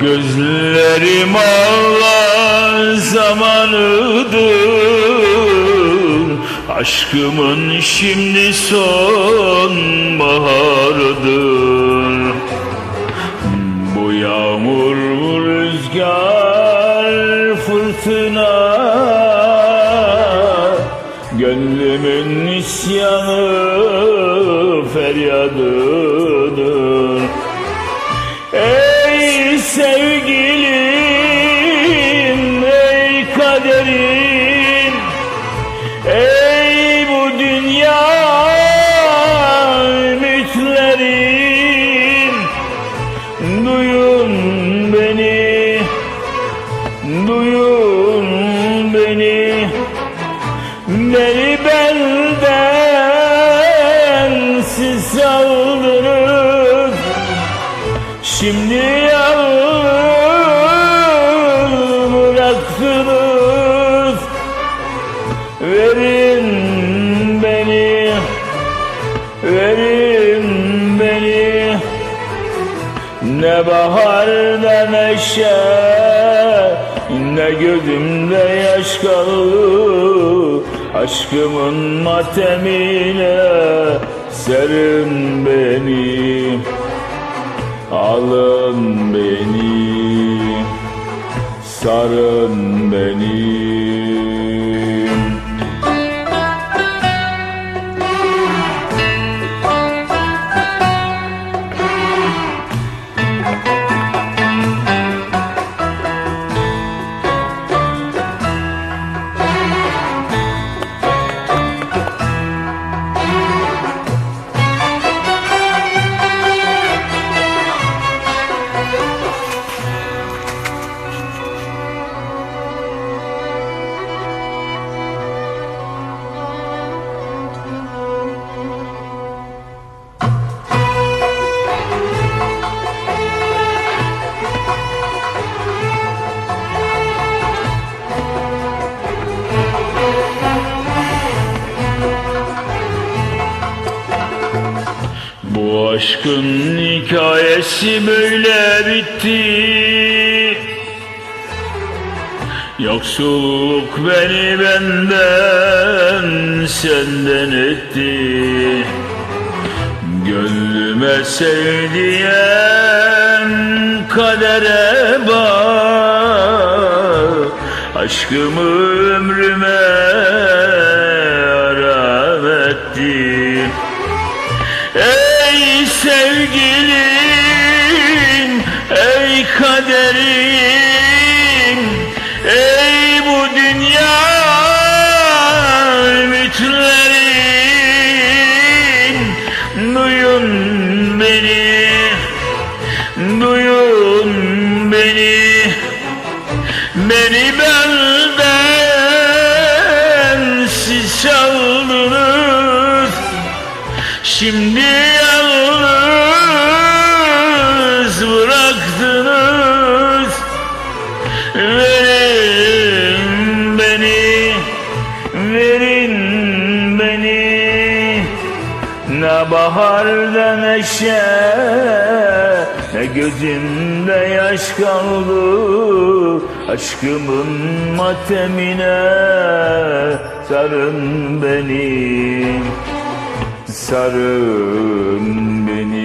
gözlerim ağlar zamanıdır. Aşkımın şimdi son baharıdır Bu yağmur rüzgar fırtına. Gönlümün isyanı feryadıdır Şimdi yalnız bıraktınız Verin beni Verin beni. Ne baharda neşe Ne gözümde yaş kalır Aşkımın matemine Serin beni Alın beni Sarın beni aşkın hikayesi böyle bitti. Yoksulluk beni benden senden etti. Gönlüme sevdiyen kadere bak. Aşkımı ömrüme aram etti Ey kaderim, ey bu dünya ümitlerim, duyun beni, duyun beni, beni benden siz çaldınız. Şimdi Ne baharda neşe Ne gözümde yaş kaldı. Aşkımın matemine Sarın beni Sarın beni,